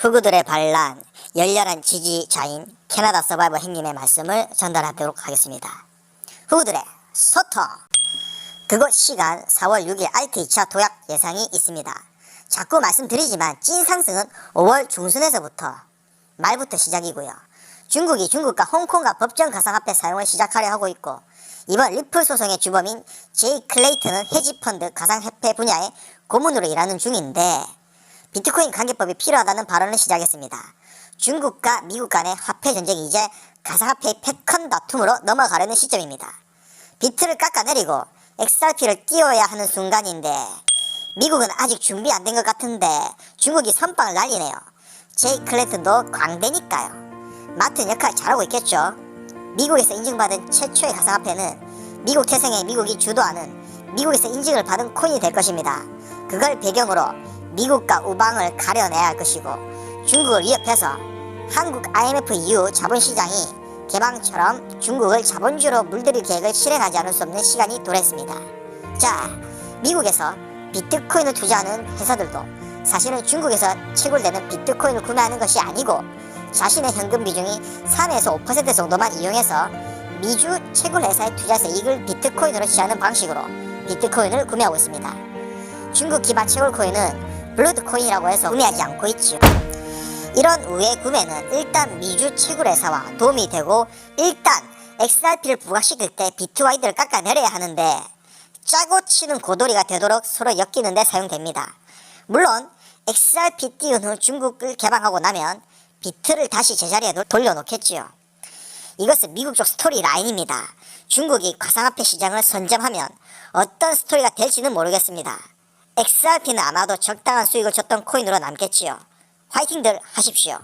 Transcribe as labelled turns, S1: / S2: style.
S1: 흑우들의 반란, 열렬한 지지자인 캐나다 서바이버 행님의 말씀을 전달하도록 하겠습니다. 흑우들의 소통! 그곳 시간 4월 6일 알트 2차 도약 예상이 있습니다. 자꾸 말씀드리지만 찐 상승은 5월 중순에서부터 말부터 시작이고요. 중국이 중국과 홍콩과 법정 가상화폐 사용을 시작하려 하고 있고 이번 리플 소송의 주범인 제이 클레이트는 헤지펀드 가상화폐 분야의 고문으로 일하는 중인데 비트코인 관계법이 필요하다는 발언을 시작했습니다. 중국과 미국 간의 화폐 전쟁이 이제 가상화폐의 패컨 다툼으로 넘어가려는 시점입니다. 비트를 깎아내리고 XRP를 띄워야 하는 순간인데 미국은 아직 준비 안 된 것 같은데 중국이 선빵을 날리네요. 제이 클레이튼도 광대니까요. 맡은 역할 잘하고 있겠죠. 미국에서 인증받은 최초의 가상화폐는 미국 태생의 미국이 주도하는 미국에서 인증을 받은 코인이 될 것입니다. 그걸 배경으로 미국과 우방을 가려내야 할 것이고 중국을 위협해서 한국 IMF 이후 자본시장이 개방처럼 중국을 자본주로 물들일 계획을 실행하지 않을 수 없는 시간이 도래했습니다. 자, 미국에서 비트코인을 투자하는 회사들도 사실은 중국에서 채굴되는 비트코인을 구매하는 것이 아니고 자신의 현금 비중이 3에서 5% 정도만 이용해서 미주 채굴 회사에 투자해서 이익을 비트코인으로 취하는 방식으로 비트코인을 구매하고 있습니다. 중국 기반 채굴 코인은 블루드코인이라고 해서 구매하지 않고 있지요. 이런 우회 구매는 일단 미주 채굴 회사와 도움이 되고 일단 XRP를 부각시킬 때 비트와이드를 깎아내려야 하는데 짜고 치는 고도리가 되도록 서로 엮이는 데 사용됩니다. 물론 XRP 띄운 후 중국을 개방하고 나면 비트를 다시 제자리에 놓- 돌려놓겠지요. 이것은 미국 쪽 스토리 라인입니다. 중국이 가상화폐 시장을 선점하면 어떤 스토리가 될지는 모르겠습니다. XRP는 아마도 적당한 수익을 줬던 코인으로 남겠지요. 화이팅들 하십시오.